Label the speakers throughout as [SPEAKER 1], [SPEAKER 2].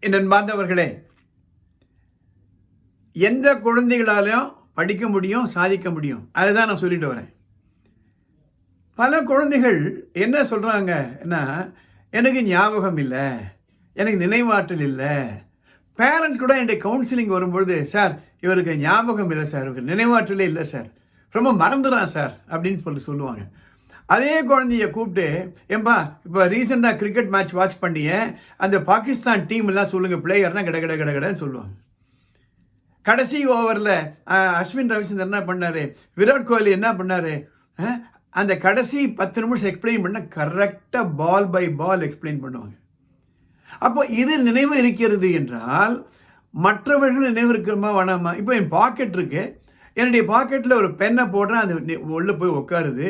[SPEAKER 1] என் அன்பார்ந்தவர்களே எந்த குழந்தைகளாலையும் படிக்க முடியும் சாதிக்க முடியும். அதுதான் நான் சொல்லிட்டு வரேன். பல குழந்தைகள் என்ன சொல்கிறாங்க என்ன? எனக்கு ஞாபகம் இல்லை. எனக்கு நினைவாற்றல் இல்லை. பேரண்ட்ஸ் கூட என்னுடைய கவுன்சிலிங் வரும்பொழுது சார் இவருக்கு ஞாபகம் இல்லை சார். இவருக்கு நினைவாற்றலே இல்லை சார். ரொம்ப மறந்துடுறான் சார். அப்படின்னு சொல்லி சொல்லுவாங்க. அதே குழந்தைய கூப்பிட்டு ஏம்பா இப்போ ரீசெண்டாக கிரிக்கெட் மேட்ச் வாட்ச் பண்ணிய அந்த பாகிஸ்தான் டீம் எல்லாம் சொல்லுங்கள் பிளேயர்னா கிட கிட கிட கிடன்னு சொல்லுவாங்க. கடைசி ஓவரில் அஸ்வின் ரவிச்சந்திரன் என்ன பண்ணார்? விராட் கோலி என்ன பண்ணார்? அந்த கடைசி பத்து நிமிஷம் எக்ஸ்பிளைன் பண்ண கரெக்டாக பால் பை பால் எக்ஸ்பிளைன் பண்ணுவாங்க. அப்போ இது நினைவு இருக்கிறது என்றால் மற்றவர்கள் நினைவு இருக்கிறமா வேணாமா? இப்போ என் பாக்கெட் இருக்கு. என்னுடைய பாக்கெட்டில் ஒரு பென்னை போடுறேன் அது உள்ளே போய் உட்காருது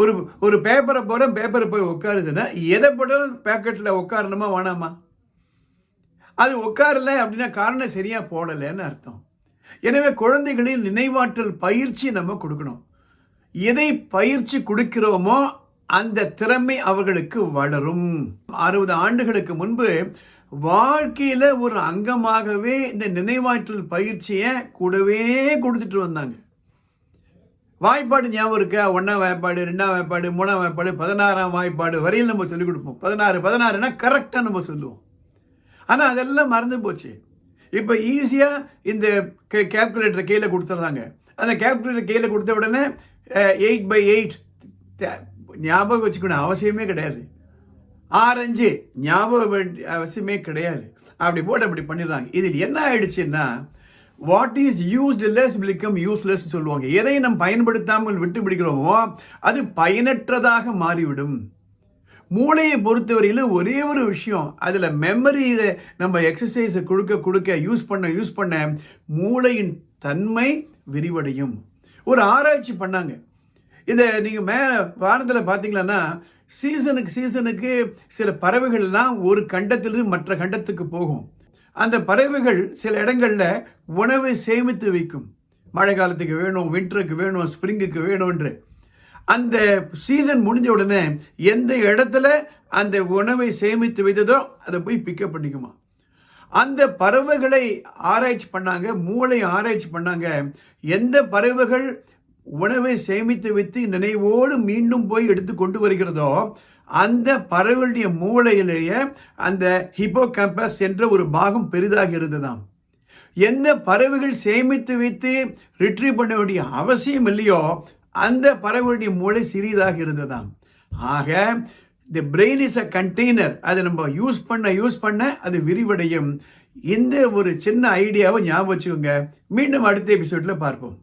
[SPEAKER 1] ஒரு ஒரு பேப்பரை போடுறேன் பேப்பரை போய் உட்காருதுன்னா எதை போட்டாலும் பேக்கெட்டில் உட்காரணுமா வேணாமா? அது உட்காரல அப்படின்னா காரணம் சரியாக போடலைன்னு அர்த்தம். எனவே குழந்தைகளின் நினைவாற்றல் பயிற்சி நம்ம கொடுக்கணும். எதை பயிற்சி கொடுக்கிறோமோ அந்த திறமை அவர்களுக்கு வளரும். அறுபது ஆண்டுகளுக்கு முன்பு வாழ்க்கையில் ஒரு அங்கமாகவே இந்த நினைவாற்றல் பயிற்சியை கூடவே கொடுத்துட்டு வந்தாங்க. வாய்ப்பாடு ஞாபகம் இருக்கா? ஒன்றாம் வாய்ப்பாடு ரெண்டாம் வாய்ப்பாடு மூணாம் வாய்ப்பாடு பதினாறாம் வாய்ப்பாடு வரையில் நம்ம சொல்லிக் கொடுப்போம். பதினாறு பதினாறுனா கரெக்டாக நம்ம சொல்லுவோம். ஆனால் அதெல்லாம் மறந்து போச்சு. இப்போ ஈஸியாக இந்த கேல்குலேட்டர் கீழே கொடுத்துட்றாங்க. அந்த கேல்குலேட்டர் கீழே கொடுத்த உடனே எயிட் பை எயிட் ஞாபகம் வச்சுக்கணும். அவசியமே கிடையாது. ஆரஞ்சு ஞாபகம் வேண்டிய அவசியமே கிடையாது. அப்படி போட்டு அப்படி பண்ணிடுறாங்க. இதில் என்ன ஆயிடுச்சுன்னா what is used less become useless சொல்லுவாங்க. எதை நம் பயன்படுத்தாமல் விட்டு பிடிக்கிறோமோ அது பயனற்றதாக மாறிவிடும். மூளையை பொறுத்தவரையில் ஒரே ஒரு விஷயம் அதில் மெமரியில் நம்ம எக்ஸசைஸை கொடுக்க கொடுக்க யூஸ் பண்ண யூஸ் பண்ண மூளையின் தன்மை விரிவடையும். ஒரு ஆராய்ச்சி பண்ணாங்க. இதை நீங்கள் மே வானத்தில் பார்த்தீங்களன்னா சீசனுக்கு சீசனுக்கு சில பறவைகள்லாம் ஒரு கண்டத்திலிருந்து மற்ற கண்டத்துக்கு போகும். அந்த பறவைகள் சில இடங்களில் உணவை சேமித்து வைக்கும். மழை காலத்துக்கு வேணும் வின்டருக்கு வேணும் ஸ்ப்ரிங்குக்கு வேணும்ன்று. அந்த சீசன் முடிஞ்ச உடனே எந்த இடத்துல அந்த உணவை சேமித்து வைத்ததோ அதை போய் பிக்கப் பண்ணிக்குமா. அந்த பறவைகளை ஆராய்ச்சி பண்ணாங்க மூளை ஆராய்ச்சி பண்ணாங்க. எந்த பறவைகள் உணவை சேமித்து வைத்து நினைவோடு மீண்டும் போய் எடுத்து கொண்டு வருகிறதோ அந்த பறவைகளுடைய மூளையிலேயே அந்த ஹிப்போ கேம்பஸ் என்ற ஒரு பாகம் பெரிதாக இருந்ததாம். எந்த பறவைகள் சேமித்து வைத்து ரிட்ரீவ் பண்ண வேண்டிய அவசியம் இல்லையோ அந்த பறவைகளுடைய மூளை சிறிதாக இருந்ததாம். ஆக the brain is a container அதை நம்ம யூஸ் பண்ண யூஸ் பண்ண அது விரிவடையும். இந்த ஒரு சின்ன ஐடியாவை ஞாபகம் வச்சுக்கோங்க. மீண்டும் அடுத்த எபிசோட்ல பார்ப்போம்.